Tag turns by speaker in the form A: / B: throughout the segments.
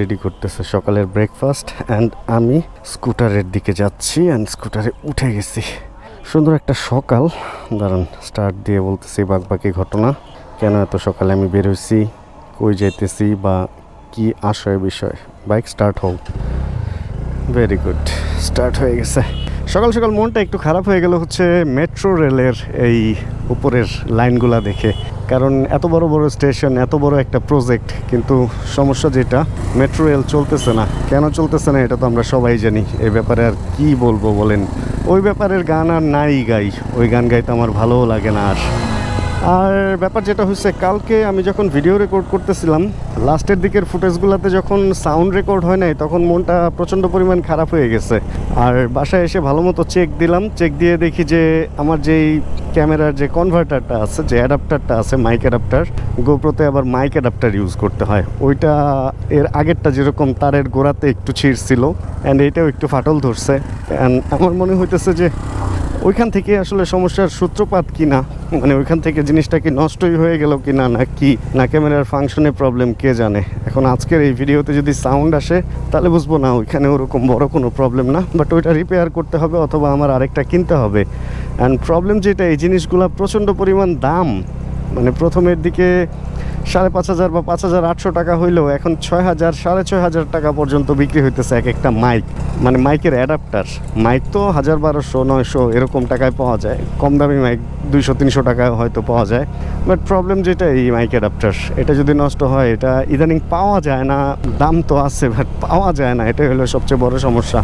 A: Ready করতেছে সকালের breakfast and আমি স্কুটারের দিকে যাচ্ছি অ্যান্ড স্কুটারে উঠে গেছি। সুন্দর একটা সকাল। দাঁড়ান স্টার্ট দিয়ে বলতেছি বাক বাকি ঘটনা। কেন এত সকালে আমি বেরোইছি কই যাইতেছি বা কি আশয় বিষয়? বাইক স্টার্ট হোক। ভেরি গুড স্টার্ট হয়ে গেছে। সকাল সকাল মনটা একটু খারাপ হয়ে গেল হচ্ছে মেট্রো রেলের এই উপরের লাইনগুলা দেখে। কারণ এত বড় বড় স্টেশন, এত বড় একটা প্রজেক্ট, কিন্তু সমস্যা যেটা, মেট্রো রেল চলতেছে না। কেন চলতেছে না এটা তো আমরা সবাই জানি। এই ব্যাপারে আর কি বলব বলেন? ওই ব্যাপারের গান আর নাই গাই। ওই গান গাইতে আমার ভালোও লাগে না আর। আর ব্যাপার যেটা হচ্ছে কালকে আমি যখন ভিডিও রেকর্ড করতেছিলাম লাস্টের দিকের ফুটেজগুলোতে যখন সাউন্ড রেকর্ড হয় নাই, তখন মনটা প্রচণ্ড পরিমাণ খারাপ হয়ে গেছে। আর বাসায় এসে ভালো মতো চেক দিলাম চেক দিয়ে দেখি যে আমার যেই ক্যামেরার যে কনভার্টারটা আছে, যে অ্যাডাপ্টারটা আছে মাইক অ্যাডাপ্টার গোপ্রোতে আবার মাইক অ্যাডাপ্টার ইউজ করতে হয়। ওইটা এর আগেরটা যেরকম তারের গোড়াতে একটু ছিঁড়ছিল অ্যান্ড এটাও একটু ফাটল ধরছে। অ্যান্ড আমার মনে হইতেছে যে ওইখান থেকে আসলে সমস্যার সূত্রপাত কি না মানে ওইখান থেকে জিনিসটা কি নষ্টই হয়ে গেল কি না না কি? না ক্যামেরার ফাংশনে প্রবলেম কে জানে? এখন আজকের এই ভিডিওতে যদি সাউন্ড আসে, তাহলে বুঝব না ওইখানে ওরকম বড় কোনো প্রবলেম না। বাট ওইটা রিপেয়ার করতে হবে অথবা আমার আরেকটা কিনতে হবে। অ্যান্ড প্রবলেম যেটা, এই জিনিসগুলো প্রচণ্ড পরিমাণ দাম। মানে প্রথমের দিকে সাড়ে পাঁচ হাজার বা পাঁচ হাজার আটশো টাকা হইলেও এখন ছয় হাজার, সাড়ে ছয় হাজার টাকা পর্যন্ত বিক্রি হইতেছে এক একটা মাইক। মানে মাইকের অ্যাডাপ্টার মাইক তো হাজার বারোশো, নয়শো এরকম টাকায় পাওয়া যায়। কম দামি মাইক দুইশো, তিনশো টাকায় হয়তো পাওয়া যায়। বাট প্রবলেম যেটা এই মাইক অ্যাডাপ্টার এটা যদি নষ্ট হয়, এটা ইদানিং পাওয়া যায় না, দাম তো আছে বাট পাওয়া যায় না। এটাই হলো সবচেয়ে বড় সমস্যা।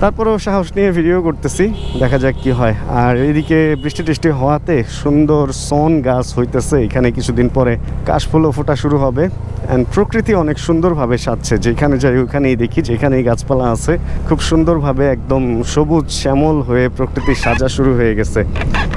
A: তারপরেও সাহস নিয়ে ভিডিও করতেছি, দেখা যাক কি হয়। আর এদিকে বৃষ্টি টিষ্টি হওয়াতে সুন্দর সন গাছ হইতেছে। এখানে কিছুদিন পরে কাশফুলও ফোটা শুরু হবে। অ্যান্ড প্রকৃতি অনেক সুন্দরভাবে সাজছে। যেখানে যাই ওখানেই দেখি, যেখানেই গাছপালা আছে, খুব সুন্দরভাবে একদম সবুজ শ্যামল হয়ে প্রকৃতি সাজা শুরু হয়ে গেছে।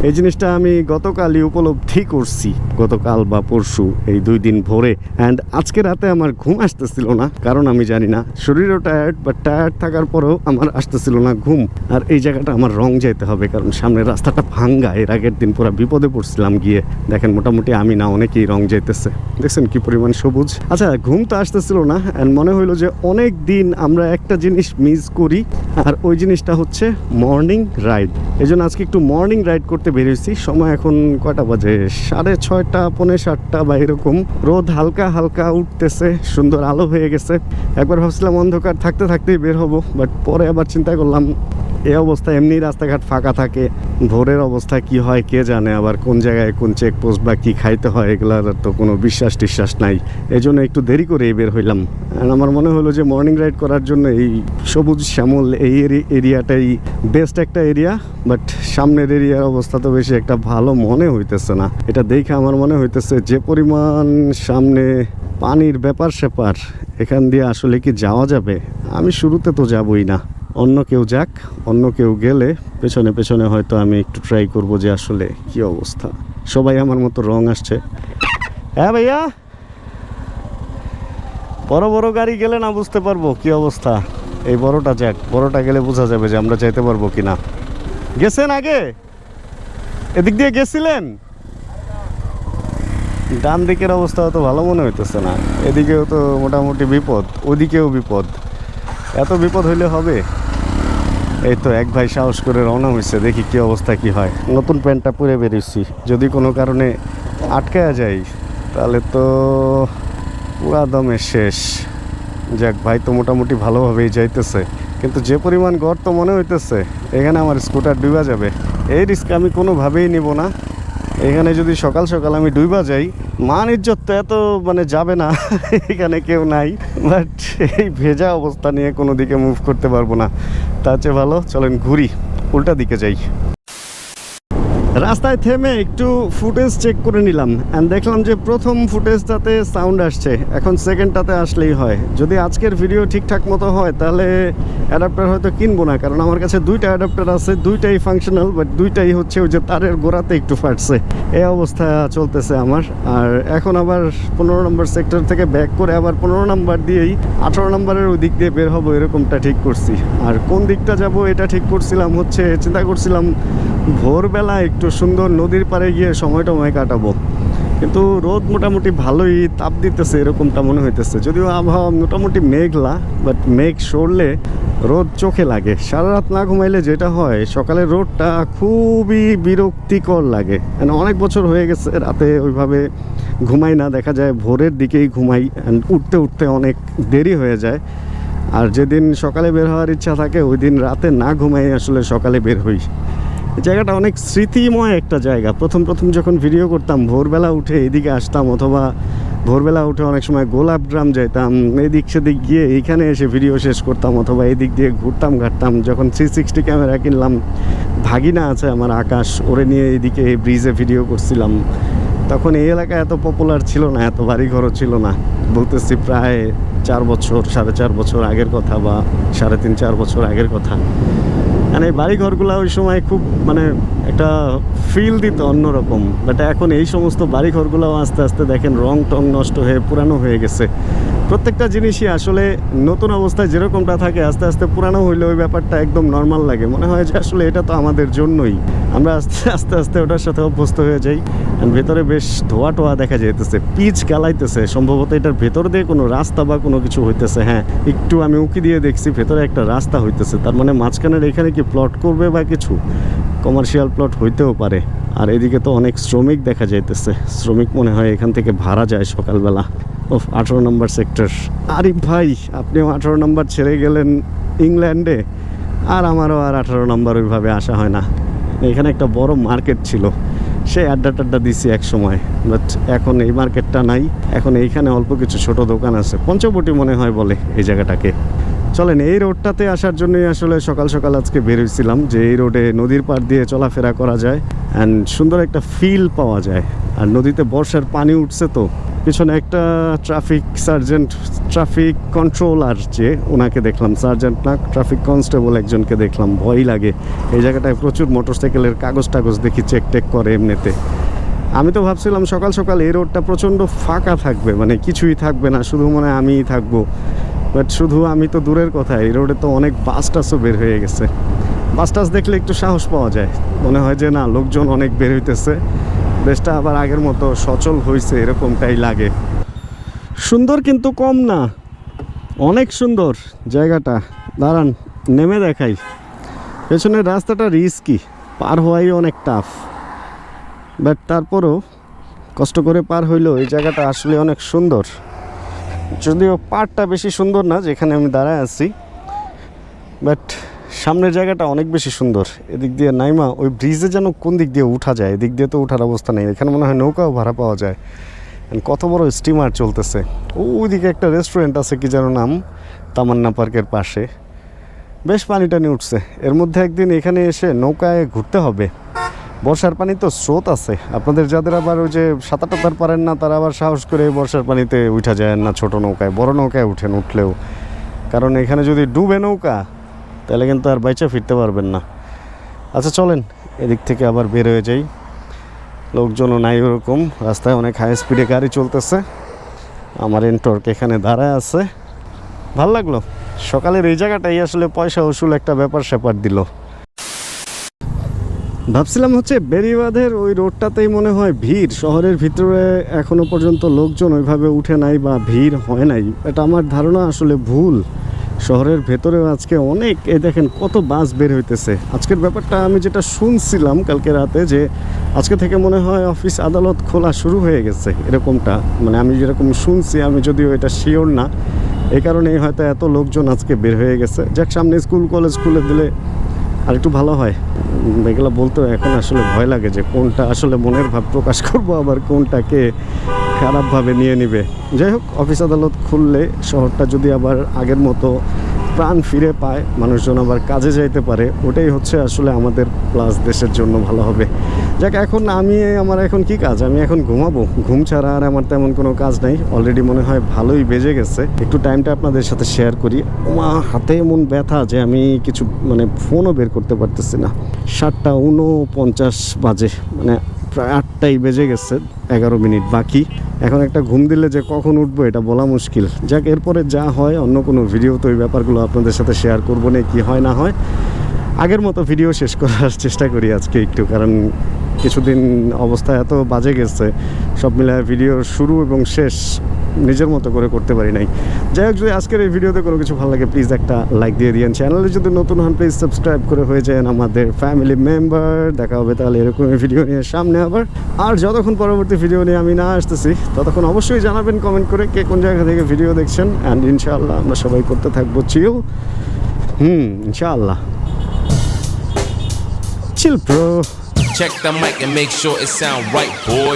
A: এই জিনিসটা আমি গতকালই উপলব্ধি করছি, গতকাল বা পরশু, এই দুই দিন ভোরে। অ্যান্ড আজকে রাতে আমার ঘুম আসতেছিল না, কারণ আমি জানি না, শরীরও টায়ার্ড বা টায়ার্ড থাকার পরেও আমার আসতেছিল না ঘুম। আর এই জায়গাটা আমার রং যাইতে হবে, কারণ সামনের রাস্তাটা ভাঙ্গা। এর আগের দিন পুরো বিপদে পড়ছিলাম গিয়ে। দেখেন, মোটামুটি আমি না, অনেকেই রং যাইতেছে। দেখছেন কি পরিমাণ সবুজ? আচ্ছা ঘুম তো আসতেছিল না অ্যান্ড মনে হইল যে অনেক দিন আমরা একটা জিনিস মিস করি, আর ওই জিনিসটা হচ্ছে মর্নিং রাইড এই জন্য আজকে একটু মর্নিং রাইড করতে বেরিয়েছি। সময় এখন কয়টা বাজে? সাড়ে ছয়টা, পৌনে সাতটা বা এরকম। রোদ হালকা হালকা উঠতেছে, সুন্দর আলো হয়ে গেছে। একবার ভাবছিলাম অন্ধকার থাকতে থাকতেই বের হব বাট পরে আবার চিন্তা করলাম এই অবস্থা এমনি রাস্তাঘাট ফাঁকা থাকে। ভোরের অবস্থা কি হয়, কে জানে? আবার কোন জায়গায় কোন চেকপোস্ট বা কি খাইতে হয়, এগুলার তো কোনো বিশ্বাস টিশ্বাস নাই। এই জন্য একটু দেরি করে বের হইলাম। আমার মনে হলো যে মর্নিং রাইড করার জন্য এই সবুজ শ্যামল এই এরি- এরিয়াটাই বেস্ট একটা এরিয়া বাট সামনের এরিয়ার অবস্থা তো বেশি একটা ভালো মনে হইতেছে না। এটা দেখে আমার মনে হইতেছে যে পরিমাণ সামনে পানির ব্যাপার স্যাপার এখান দিয়ে আসলে কি যাওয়া যাবে? আমি শুরুতে তো যাবই না। অন্য কেউ যাক, অন্য কেউ গেলে পেছনে পেছনে হয়তো আমি একটু ট্রাই করব যে আসলে কি অবস্থা। সবাই আমার মতো রং আসছে। হ্যাঁ ভাইয়া? বড় বড় গাড়ি গেলে না বুঝতে পারব কি অবস্থা। এই বড়টা যাক, বড়টা গেলে বোঝা যাবে যে আমরা যাইতে পারব কি না গেছেন আগে? এদিক দিয়ে গেছিলেন? ডান দিকের অবস্থা তো ভালো মনে হইতেছে না। এদিকেও তো মোটামুটি বিপদ, ওদিকেও বিপদ। এত বিপদ হইলে হবে? এই তো এক ভাই সাহস করে রওনা হয়েছে দেখি কি অবস্থা কি হয়। নতুন প্যান্টটা পরে বেরিয়েছি যদি কোনো কারণে আটকায়া যাই তাহলে তো পুরা দমে শেষ। যাক ভাই তো মোটামুটি ভালোভাবেই যাইতেছে। কিন্তু যে পরিমাণ গড় তো মনে হইতেছে এখানে আমার স্কুটার ডুবা যাবে। এই রিস্ক আমি কোনোভাবেই নিব না। এখানে যদি সকাল সকাল আমি ডুইবা যাই, মান ইজ্জত তো এত মানে যাবে না, এখানে কেউ নাই। বাট এই ভেজা অবস্থা নিয়ে কোনো দিকে মুভ করতে পারব না। তার চেয়ে ভালো, চলেন ঘুরি, উল্টা দিকে যাই। রাস্তায় থেমে একটু ফুটেজ চেক করে নিলাম অ্যান্ড দেখলাম যে প্রথম ফুটেজটাতে সাউন্ড আসছে। এখন সেকেন্ডটাতে আসলেই হয়। যদি আজকের ভিডিও ঠিকঠাক মতো হয়, তাহলে অ্যাডাপ্টার হয়তো কিনবো না, কারণ আমার কাছে দুইটা অ্যাডাপ্টার আছে, দুইটাই ফাংশনাল বাট দুইটাই হচ্ছে ওই যে তারের গোড়াতে একটু ফাটছে। এই অবস্থা চলতেছে আমার। আর এখন আবার পনেরো নম্বর সেক্টর থেকে ব্যাক করে আবার পনেরো নাম্বার দিয়েই আঠারো নম্বরের ওই দিক দিয়ে বের হব, এরকমটা ঠিক করছি। আর কোন দিকটা যাব, এটা ঠিক করছিলাম, হচ্ছে চিন্তা করছিলাম ভোরবেলা একটু সুন্দর নদীর পাড়ে গিয়ে সময় টময় কাটাবো। কিন্তু রোদ মোটামুটি ভালোই তাপ দিতেছে, এরকমটা মনে হইতেছে। যদিও আবহাওয়া মোটামুটি মেঘলা বাট মেঘ সরলে রোদ চোখে লাগে। সারা রাত না ঘুমাইলে যেটা হয়, সকালে রোদটা খুবই বিরক্তিকর লাগে। মানে অনেক বছর হয়ে গেছে রাতে ওইভাবে ঘুমাই না। দেখা যায় ভোরের দিকেই ঘুমাই উঠতে উঠতে অনেক দেরি হয়ে যায়। আর যেদিন সকালে বের হওয়ার ইচ্ছা থাকে ওই দিন রাতে না ঘুমাই আসলে সকালে বের হই। জায়গাটা অনেক স্মৃতিময় একটা জায়গা। প্রথম প্রথম যখন ভিডিও করতাম, ভোরবেলা উঠে এদিকে আসতাম অথবা ভোরবেলা উঠে অনেক সময় গোলাপ গ্রাম যেতাম এদিক সেদিক গিয়ে এইখানে এসে ভিডিও শেষ করতাম অথবা এদিক দিয়ে ঘুরতাম, ঘাটতাম। যখন থ্রি সিক্সটি ক্যামেরা কিনলাম, ভাগিনা আছে আমার আকাশ, ওরে নিয়ে এদিকে এই ব্রিজে ভিডিও করছিলাম। তখন এই এলাকা এত পপুলার ছিল না, এত বাড়ি ঘরও ছিল না। বলতেছি প্রায় চার বছর, সাড়ে চার বছর আগের কথা বা সাড়ে তিন, চার বছর আগের কথা। মানে বাড়ি ঘরগুলো ওই সময় খুব মানে একটা ফিল দিত অন্যরকম। বাট এখন এই সমস্ত বাড়ি ঘরগুলো আস্তে আস্তে দেখেন রং টং নষ্ট হয়ে পুরানো হয়ে গেছে। প্রত্যেকটা জিনিসই আসলে নতুন অবস্থায় যেরকমটা থাকে আস্তে আস্তে পুরানো হইলে ওই ব্যাপারটা একদম নর্মাল লাগে। মনে হয় যে আসলে এটা তো আমাদের জন্যই। আমরা আস্তে আস্তে আস্তে ওটার সাথে অভ্যস্ত হয়ে যাই ভেতরে বেশ ধোয়া টোয়া দেখা যাইতেছে, পিচ গালাইতেছে, সম্ভবত এটার ভেতর দিয়ে কোনো রাস্তা বা কোনো কিছু হইতেছে হ্যাঁ। একটু আমি উকি দিয়ে দেখছি, ভেতরে একটা রাস্তা হইতেছে। তার মানে মাঝখানের এখানে কি প্লট করবে বা কিছু? কমার্শিয়াল প্লট হইতেও পারে। আর এদিকে তো অনেক শ্রমিক দেখা যাইতেছে। শ্রমিক মনে হয় এখান থেকে ভাড়া যায় সকালবেলা। ও আঠারো নম্বর সেক্টর আরিফ ভাই, আপনিও আঠারো নম্বর ছেড়ে গেলেন ইংল্যান্ডে? আর আমারও আর আঠারো নম্বর ওইভাবে আসা হয় না। এখানে একটা বড় মার্কেট ছিল। সেই আড্ডা টাড্ডা দিছি এক সময়। বাট এখন এই মার্কেটটা নাই। এখন এইখানে অল্প কিছু ছোট দোকান আছে। পঞ্চবটি মনে হয় বলে এই জায়গাটাকে। চলেন, এই রোডটাতে আসার জন্যই আসলে সকাল সকাল আজকে বের হয়েছিলাম যে এই রোডে নদীর পাড় দিয়ে চলাফেরা করা যায় অ্যান্ড সুন্দর একটা ফিল পাওয়া যায়। আর নদীতে বর্ষার পানি উঠছে তো, পিছনে একটা ট্রাফিক সার্জেন্ট ট্রাফিক কন্ট্রোলার যে ওনাকে দেখলাম সার্জেন্ট না ট্রাফিক কনস্টেবল একজনকে দেখলাম, ভয় লাগে। এই জায়গাটায় প্রচুর মোটরসাইকেলের কাগজ টাগজ দেখি চেক টেক করে এমনিতে। আমি তো ভাবছিলাম সকাল সকাল এই রোডটা প্রচণ্ড ফাঁকা থাকবে মানে কিছুই থাকবে না, শুধু মনে আমিই থাকব। বাট শুধু আমি তো দূরের কথা, এই রোডে তো অনেক বাস টাসও বের হয়ে গেছে। বাস টাস দেখলে একটু সাহস পাওয়া যায়। মনে হয় যে না, লোকজন অনেক বের হইতেছে। দেশটা আবার আগের মতো সচল হয়েছে এরকমটাই লাগে। সুন্দর কিন্তু কম না। অনেক সুন্দর জায়গাটা। দাঁড়ান, নেমে দেখাই। পেছনের রাস্তাটা রিস্কি পার হওয়াই অনেক টাফ বাট তারপরও কষ্ট করে পার হইলেও এই জায়গাটা আসলে অনেক সুন্দর। যদিও পাড়টা বেশি সুন্দর না, যেখানে আমি দাঁড়ায় আছি। বাট সামনের জায়গাটা অনেক বেশি সুন্দর। এদিক দিয়ে নাইমা, ওই ব্রিজে যেন কোন দিক দিয়ে উঠা যায়, এদিক দিয়ে তো উঠার অবস্থা নেই। এখানে মনে হয় নৌকাও ভাড়া পাওয়া যায়। কত বড় স্টিমার চলতেছে। ওইদিকে একটা রেস্টুরেন্ট আছে, কি যেন নাম? তামান্না পার্কের পাশে। বেশ পানি টানি উঠছে। এর মধ্যে একদিন এখানে এসে নৌকায় ঘুরতে হবে। বর্ষার পানি তো স্রোত আছে। আপনাদের যাদের আবার ওই যে সাঁতার টাতার পারেন না, তারা আবার সাহস করে বর্ষার পানিতে উঠা যায় না ছোট নৌকায়, বড় নৌকায় উঠেন উঠলেও। কারণ এখানে যদি ডুবে নৌকা, তাহলে কিন্তু আর বাইচা ফিরতে পারবেন না। আচ্ছা চলেন, এদিক থেকে আবার বের হয়ে যাই। লোকজনও নাই ওরকম, রাস্তায় অনেক হাই স্পিডে গাড়ি চলতেছে। আমার এন্টর্ক এখানে দাঁড়ায় আছে। ভালো লাগল? সকালের এই জায়গাটাই আসলে পয়সা উসুল একটা ব্যাপার স্যাপার দিল। ভাবছিলাম হচ্ছে বেরিবাঁধের ওই রোডটাতেই মনে হয় ভিড়। শহরের ভিতরে এখনও পর্যন্ত লোকজন ওইভাবে উঠে নাই বা ভিড় হয় নাই। এটা আমার ধারণা আসলে ভুল। শহরের ভেতরেও আজকে অনেক, এই দেখেন কত বাস বের হইতেছে। আজকের ব্যাপারটা আমি যেটা শুনছিলাম কালকে রাতে যে আজকে থেকে মনে হয় অফিস আদালত খোলা শুরু হয়ে গেছে এরকমটা। মানে আমি যেরকম শুনছি, আমি যদিও এটা শিওর না। এই কারণেই হয়তো এত লোকজন আজকে বের হয়ে গেছে। যাক, সামনে স্কুল, কলেজ খুলে দিলে আর একটু ভালো হয়। এগুলো বলতে এখন আসলে ভয় লাগে যে কোনটা আসলে মনের ভাব প্রকাশ করব আবার কোনটাকে খারাপভাবে নিয়ে নিবে। যাই হোক, অফিস আদালত খুললে শহরটা যদি আবার আগের মতো প্রাণ ফিরে পায়, মানুষজন আবার কাজে যাইতে পারে, ওটাই হচ্ছে আসলে আমাদের প্লাস দেশের জন্য ভালো হবে। যাক, এখন আমি, আমার এখন কি কাজ? আমি এখন ঘুমাবো। ঘুম ছাড়া আর আমার তেমন কোনো কাজ নাই। অলরেডি মনে হয় ভালোই বেজে গেছে। একটু টাইমটা আপনাদের সাথে শেয়ার করি। মা হাতে এমন ব্যথা যে আমি কিছু মানে ফোনও বের করতে পারতেছি না। সাতটা উনপঞ্চাশ বাজে মানে প্রায় আটটাই বেজে গেছে, এগারো মিনিট বাকি। এখন একটা ঘুম দিলে যে কখন উঠবো এটা বলা মুশকিল। যাক, এরপরে যা হয়, অন্য কোনো ভিডিও তো ওই ব্যাপারগুলো আপনাদের সাথে শেয়ার করব না কি হয় না হয়। আগের মতো ভিডিও শেষ করার চেষ্টা করি আজকে একটু, কারণ কিছুদিন অবস্থা এত বাজে গেছে। সব মিলায় ভিডিও শুরু এবং শেষ নিজের মতো করে করতে পারি নাই। যাই হোক যদি আজকের এই ভিডিওতে কোনো কিছু ভালো লাগে প্লিজ একটা লাইক দিয়ে দিন চ্যানেলে যদি নতুন হন প্লিজ সাবস্ক্রাইব করে হয়ে যান আমাদের ফ্যামিলি মেম্বার দেখা হবে তাহলে এরকম ভিডিও নিয়ে সামনে আবার। আর যতক্ষণ পরবর্তী ভিডিও নিয়ে আমি না আসতেছি ততক্ষণ অবশ্যই জানাবেন কমেন্ট করে কে কোন জায়গা থেকে ভিডিও দেখছেন। অ্যান্ড ইনশাআল্লাহ আমরা সবাই করতে থাকব চিল হুম ইনশাআল্লাহ।
B: Check the mic and make sure it sound right, boys.